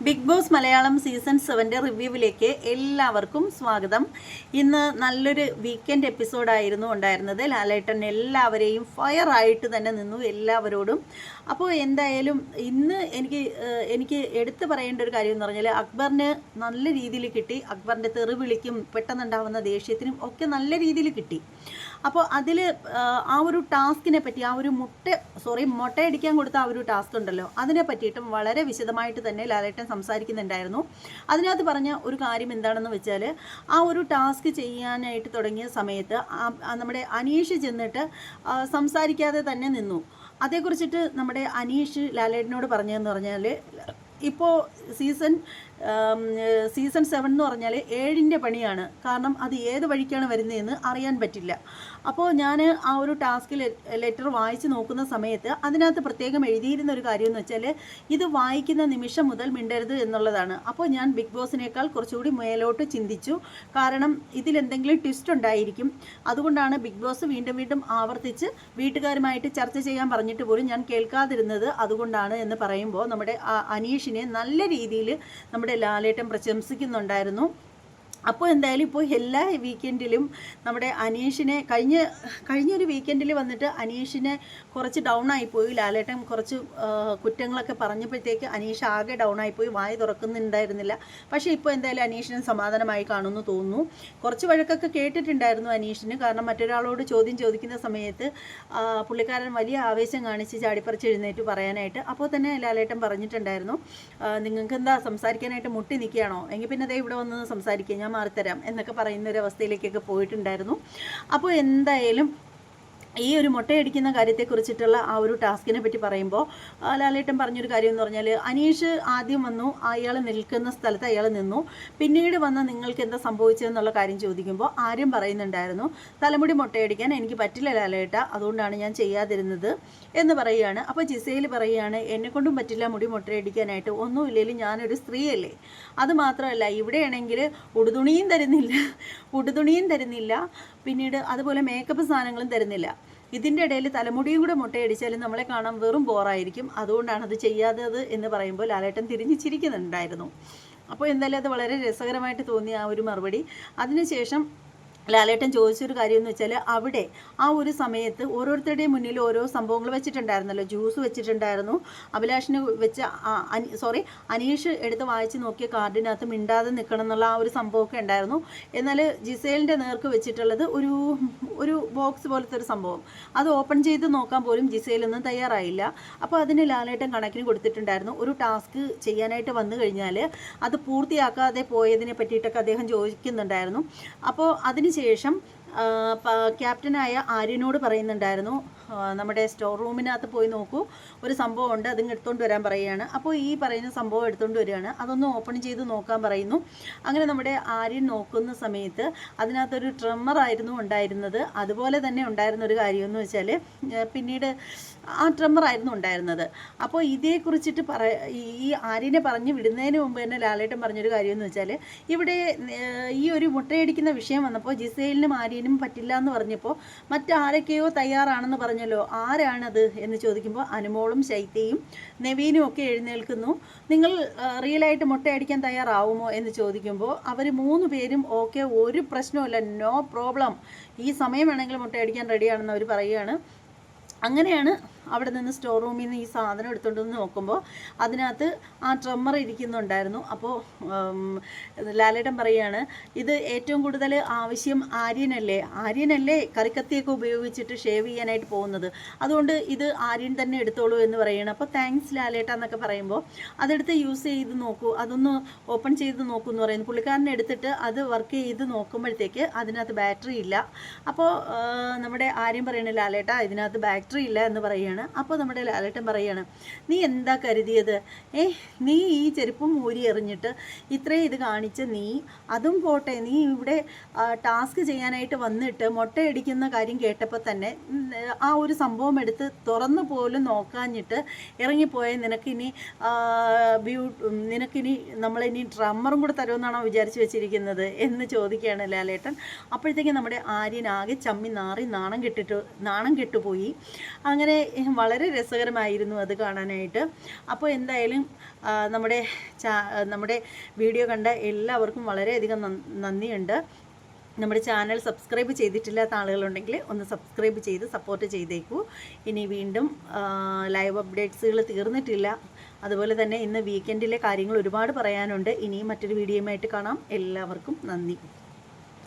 Big Boss Malayalam season സെവന്റെ റിവ്യൂവിലേക്ക് എല്ലാവർക്കും സ്വാഗതം. ഇന്ന് നല്ലൊരു വീക്കെൻഡ് എപ്പിസോഡായിരുന്നു ഉണ്ടായിരുന്നത്. ലാലേട്ടൻ എല്ലാവരെയും ഫയർ ആയിട്ട് തന്നെ നിന്നു എല്ലാവരോടും. അപ്പോൾ എന്തായാലും ഇന്ന് എനിക്ക് എനിക്ക് എടുത്തു പറയേണ്ട ഒരു കാര്യം എന്ന് പറഞ്ഞാൽ അക്ബറിന് നല്ല രീതിയിൽ കിട്ടി. അക്ബറിന്റെ തെറിവിളിക്കും പെട്ടെന്നുണ്ടാവുന്ന ദേഷ്യത്തിനും ഒക്കെ നല്ല രീതിയിൽ കിട്ടി. അപ്പോൾ അതിൽ ആ ഒരു ടാസ്കിനെ പറ്റി ആ ഒരു മുട്ട സോറി മുട്ടയടിക്കാൻ കൊടുത്ത ആ ഒരു ടാസ്ക് ഉണ്ടല്ലോ അതിനെ പറ്റിയിട്ടും വളരെ വിശദമായിട്ട് തന്നെ ലാലേട്ടൻ സംസാരിക്കുന്നുണ്ടായിരുന്നു. അതിനകത്ത് പറഞ്ഞ ഒരു കാര്യം എന്താണെന്ന് വെച്ചാൽ ആ ഒരു ടാസ്ക് ചെയ്യാനായിട്ട് തുടങ്ങിയ സമയത്ത് നമ്മുടെ അനീഷ് ചെന്നിട്ട് സംസാരിക്കാതെ തന്നെ നിന്നു. അതേക്കുറിച്ചിട്ട് നമ്മുടെ അനീഷ് ലാലേട്ടനോട് പറഞ്ഞതെന്ന് പറഞ്ഞാൽ ഇപ്പോൾ സീസൺ സീസൺ സെവൻ എന്ന് പറഞ്ഞാൽ ഏഴിന്റെ പണിയാണ്. കാരണം അത് ഏത് വഴിക്കാണ് വരുന്നതെന്ന് അറിയാൻ പറ്റില്ല. അപ്പോൾ ഞാൻ ആ ഒരു ടാസ്ക് ലെറ്റർ വായിച്ച് നോക്കുന്ന സമയത്ത് അതിനകത്ത് പ്രത്യേകം എഴുതിയിരുന്ന ഒരു കാര്യം എന്ന് വെച്ചാൽ ഇത് വായിക്കുന്ന നിമിഷം മുതൽ മിണ്ടരുത് എന്നുള്ളതാണ്. അപ്പോൾ ഞാൻ ബിഗ് ബോസിനേക്കാൾ കുറച്ചുകൂടി മേലോട്ട് ചിന്തിച്ചു. കാരണം ഇതിലെന്തെങ്കിലും ട്വിസ്റ്റ് ഉണ്ടായിരിക്കും. അതുകൊണ്ടാണ് ബിഗ് ബോസ് വീണ്ടും വീണ്ടും ആവർത്തിച്ച് വീട്ടുകാരുമായിട്ട് ചർച്ച ചെയ്യാൻ പറഞ്ഞിട്ട് പോലും ഞാൻ കേൾക്കാതിരുന്നത് അതുകൊണ്ടാണ് എന്ന് പറയുമ്പോൾ നമ്മുടെ അനീഷിനെ നല്ല രീതിയിൽ നമ്മുടെ ലാലേട്ടൻ പ്രശംസിക്കുന്നുണ്ടായിരുന്നു. അപ്പോൾ എന്തായാലും ഇപ്പോൾ എല്ലാ വീക്കെൻഡിലും നമ്മുടെ അനീഷിനെ കഴിഞ്ഞ കഴിഞ്ഞൊരു വീക്കെൻഡിൽ വന്നിട്ട് അനീഷിനെ കുറച്ച് ഡൗൺ ആയിപ്പോയി. ലാലേട്ടൻ കുറച്ച് കുറ്റങ്ങളൊക്കെ പറഞ്ഞപ്പോഴത്തേക്ക് അനീഷ് ആകെ ഡൗൺ ആയിപ്പോയി. വായ തുറക്കുന്നുണ്ടായിരുന്നില്ല. പക്ഷേ ഇപ്പോൾ എന്തായാലും അനീഷിനെ സമാധാനമായി കാണുമെന്ന് തോന്നുന്നു. കുറച്ച് വഴക്കൊക്കെ കേട്ടിട്ടുണ്ടായിരുന്നു അനീഷിന്. കാരണം മറ്റൊരാളോട് ചോദ്യം ചോദിക്കുന്ന സമയത്ത് പുള്ളിക്കാരൻ വലിയ ആവേശം കാണിച്ച് ചാടിപ്പറിച്ച് എഴുന്നേറ്റ് പറയാനായിട്ട് അപ്പോൾ തന്നെ ലാലേട്ടൻ പറഞ്ഞിട്ടുണ്ടായിരുന്നു നിങ്ങൾക്ക് എന്താ സംസാരിക്കാനായിട്ട് മുട്ടി നിൽക്കുകയാണോ? എങ്കിൽ പിന്നെ അതേ ഇവിടെ വന്ന് സംസാരിക്കുക ഞാൻ മാറിത്തരാം എന്നൊക്കെ പറയുന്ന ഒരു അവസ്ഥയിലേക്കൊക്കെ പോയിട്ടുണ്ടായിരുന്നു. അപ്പോൾ എന്തായാലും ഈ ഒരു മുട്ടയടിക്കുന്ന കാര്യത്തെക്കുറിച്ചിട്ടുള്ള ആ ഒരു ടാസ്കിനെ പറ്റി പറയുമ്പോൾ ലാലേട്ടൻ പറഞ്ഞൊരു കാര്യം എന്ന് പറഞ്ഞാൽ അനീഷ് ആദ്യം വന്നു അയാൾ നിൽക്കുന്ന സ്ഥലത്ത് അയാൾ നിന്നു. പിന്നീട് വന്ന നിങ്ങൾക്ക് എന്താ സംഭവിച്ചതെന്നുള്ള കാര്യം ചോദിക്കുമ്പോൾ ആരും പറയുന്നുണ്ടായിരുന്നു തലമുടി മുട്ടയടിക്കാൻ എനിക്ക് പറ്റില്ല ലാലേട്ട അതുകൊണ്ടാണ് ഞാൻ ചെയ്യാതിരുന്നത് എന്ന് പറയുകയാണ്. അപ്പോൾ ജിസയിൽ പറയുകയാണ് എന്നെക്കൊണ്ടും പറ്റില്ല മുടി മുട്ടയടിക്കാനായിട്ട് ഒന്നുമില്ലെങ്കിലും ഞാനൊരു സ്ത്രീയല്ലേ. അത് മാത്രമല്ല ഇവിടെയാണെങ്കിൽ ഉടുതുണിയും തരുന്നില്ല ഉടുതുണിയും തരുന്നില്ല പിന്നീട് അതുപോലെ മേക്കപ്പ് സാധനങ്ങളും തരുന്നില്ല. ഇതിന്റെ ഇടയിൽ തലമുടിയും കൂടെ മുട്ടയടിച്ചാലും നമ്മളെ കാണാൻ വെറും ബോറായിരിക്കും അതുകൊണ്ടാണ് അത് ചെയ്യാത്തത് എന്ന് പറയുമ്പോൾ ലാലേട്ടൻ തിരിഞ്ഞു ചിരിക്കുന്നുണ്ടായിരുന്നു അപ്പോൾ എന്തായാലും അത് വളരെ രസകരമായിട്ട് തോന്നിയ ആ ഒരു മറുപടി. അതിനുശേഷം ലാലേട്ടൻ ചോദിച്ചൊരു കാര്യം എന്ന് വെച്ചാൽ അവിടെ ആ ഒരു സമയത്ത് ഓരോരുത്തരുടെയും മുന്നിൽ ഓരോ സംഭവങ്ങൾ വെച്ചിട്ടുണ്ടായിരുന്നല്ലോ. ജ്യൂസ് വെച്ചിട്ടുണ്ടായിരുന്നു. അഭിലാഷിന് വെച്ച സോറി അനീഷ് എടുത്ത് വായിച്ച് നോക്കിയ കാർഡിനകത്ത് മിണ്ടാതെ നിൽക്കണം എന്നുള്ള ആ ഒരു സംഭവമൊക്കെ ഉണ്ടായിരുന്നു. എന്നാൽ ജിസേലിന്റെ നേർക്ക് വെച്ചിട്ടുള്ളത് ഒരു ഒരു ബോക്സ് പോലത്തെ ഒരു സംഭവം. അത് ഓപ്പൺ ചെയ്ത് നോക്കാൻ പോലും ജിസേലൊന്നും തയ്യാറായില്ല. അപ്പോൾ അതിന് ലാലേട്ടൻ കണക്കിന് കൊടുത്തിട്ടുണ്ടായിരുന്നു. ഒരു ടാസ്ക് ചെയ്യാനായിട്ട് വന്നു കഴിഞ്ഞാൽ അത് പൂർത്തിയാക്കാതെ പോയതിനെ പറ്റിയിട്ടൊക്കെ അദ്ദേഹം ചോദിക്കുന്നുണ്ടായിരുന്നു. അപ്പോൾ അതിനുശേഷം പ- ക്യാപ്റ്റനായ ആര്യനോട് പറയുന്നുണ്ടായിരുന്നു നമ്മുടെ സ്റ്റോർ റൂമിനകത്ത് പോയി നോക്കൂ. ഒരു സംഭവം ഉണ്ട് അതിങ്ങ് എടുത്തുകൊണ്ട് വരാൻ പറയുകയാണ്. അപ്പോൾ ഈ പറയുന്ന സംഭവം എടുത്തുകൊണ്ട് വരികയാണ്. അതൊന്ന് ഓപ്പൺ ചെയ്ത് നോക്കാൻ പറയുന്നു. അങ്ങനെ നമ്മുടെ ആര്യൻ നോക്കുന്ന സമയത്ത് അതിനകത്തൊരു ട്രിമ്മർ ആയിരുന്നു ഉണ്ടായിരുന്നത്. അതുപോലെ തന്നെ ഉണ്ടായിരുന്ന ഒരു കാര്യം എന്ന് വെച്ചാൽ പിന്നീട് ആ ട്രിമ്മർ ആയിരുന്നു ഉണ്ടായിരുന്നത്. അപ്പോൾ ഇതേക്കുറിച്ചിട്ട് പറ ഈ- ആര്യനെ പറഞ്ഞ് വിടുന്നതിന് മുമ്പ് തന്നെ ലാലേട്ടൻ പറഞ്ഞൊരു കാര്യം എന്ന് വെച്ചാൽ ഇവിടെ ഈ ഒരു മുട്ടയടിക്കുന്ന വിഷയം വന്നപ്പോൾ ജിസേലിനും ആര്യനും പറ്റില്ല എന്ന് പറഞ്ഞപ്പോൾ മറ്റാരൊക്കെയോ തയ്യാറാണെന്ന് പറഞ്ഞല്ലോ ആരാണത് എന്ന് ചോദിക്കുമ്പോൾ അനുമോളും ശൈത്യയും നവീനും ഒക്കെ എഴുന്നേൽക്കുന്നു. നിങ്ങൾ റിയലായിട്ട് മുട്ടയടിക്കാൻ തയ്യാറാവുമോ എന്ന് ചോദിക്കുമ്പോൾ അവർ മൂന്ന് പേരും ഓക്കെ ഒരു പ്രശ്നവുമില്ല നോ പ്രോബ്ലം. ഈ സമയം വേണമെങ്കിൽ മുട്ടയടിക്കാൻ റെഡിയാണെന്ന് അവർ പറയുകയാണ്. അങ്ങനെയാണ് അവിടെ നിന്ന് സ്റ്റോർ റൂമിൽ നിന്ന് ഈ സാധനം എടുത്തുകൊണ്ട് നോക്കുമ്പോൾ അതിനകത്ത് ആ ട്രമ്മർ ഇരിക്കുന്നുണ്ടായിരുന്നു. അപ്പോൾ ലാലേട്ടൻ പറയുകയാണ് ഇത് ഏറ്റവും കൂടുതൽ ആവശ്യം ആര്യനല്ലേ? ആര്യനല്ലേ കറിക്കത്തിയൊക്കെ ഉപയോഗിച്ചിട്ട് ഷേവ് ചെയ്യാനായിട്ട് പോകുന്നത്? അതുകൊണ്ട് ഇത് ആര്യൻ തന്നെ എടുത്തോളൂ എന്ന് പറയണം. അപ്പോൾ താങ്ക്സ് ലാലേട്ട എന്നൊക്കെ പറയുമ്പോൾ അതെടുത്ത് യൂസ് ചെയ്ത് നോക്കൂ. അതൊന്ന് ഓപ്പൺ ചെയ്ത് നോക്കൂ എന്ന് പറയുന്നു. പുള്ളിക്കാരനെ എടുത്തിട്ട് അത് വർക്ക് ചെയ്ത് നോക്കുമ്പോഴത്തേക്ക് അതിനകത്ത് ബാറ്ററി ഇല്ല. അപ്പോൾ നമ്മുടെ ആര്യം പറയണ ലാലേട്ട ഇതിനകത്ത് ബാറ്ററി ഇല്ല എന്ന് പറയുകയാണ് അപ്പോൾ നമ്മുടെ ലാലേട്ടൻ പറയുകയാണ് നീ എന്താ കരുതിയത്? ഏ നീ ഈ ചെരുപ്പും ഊരി എറിഞ്ഞിട്ട് ഇത്രയും ഇത് കാണിച്ച് നീ അതും പോട്ടെ നീ ഇവിടെ ടാസ്ക് ചെയ്യാനായിട്ട് വന്നിട്ട് മുട്ടയടിക്കുന്ന കാര്യം കേട്ടപ്പോൾ തന്നെ ആ ഒരു സംഭവം എടുത്ത് തുറന്നു പോലും നോക്കാഞ്ഞിട്ട് ഇറങ്ങിപ്പോയ നിനക്കിനി ബ്യൂ നിനക്കിനി നമ്മളിനി ഡ്രമ്മറും കൂടെ തരുമെന്നാണോ വിചാരിച്ചു വെച്ചിരിക്കുന്നത്? എന്ന് ചോദിക്കുകയാണ് ലാലേട്ടൻ. അപ്പോഴത്തേക്കും നമ്മുടെ ആര്യൻ ആകെ ചമ്മി നാറി നാണം കെട്ടിട്ട് നാണം കെട്ടുപോയി. അങ്ങനെ വളരെ രസകരമായിരുന്നു അത് കാണാനായിട്ട്. അപ്പോൾ എന്തായാലും നമ്മുടെ നമ്മുടെ വീഡിയോ കണ്ട എല്ലാവർക്കും വളരെയധികം നന്ദി- നന്ദിയുണ്ട്. നമ്മുടെ ചാനൽ സബ്സ്ക്രൈബ് ചെയ്തിട്ടില്ലാത്ത ആളുകളുണ്ടെങ്കിൽ ഒന്ന് സബ്സ്ക്രൈബ് ചെയ്ത് സപ്പോർട്ട് ചെയ്തേക്കൂ. ഇനി വീണ്ടും ലൈവ് അപ്ഡേറ്റ്സുകൾ തീർന്നിട്ടില്ല. അതുപോലെ തന്നെ ഇന്ന് വീക്കെൻഡിലെ കാര്യങ്ങൾ ഒരുപാട് പറയാനുണ്ട്. ഇനിയും മറ്റൊരു വീഡിയോയുമായിട്ട് കാണാം. എല്ലാവർക്കും നന്ദി.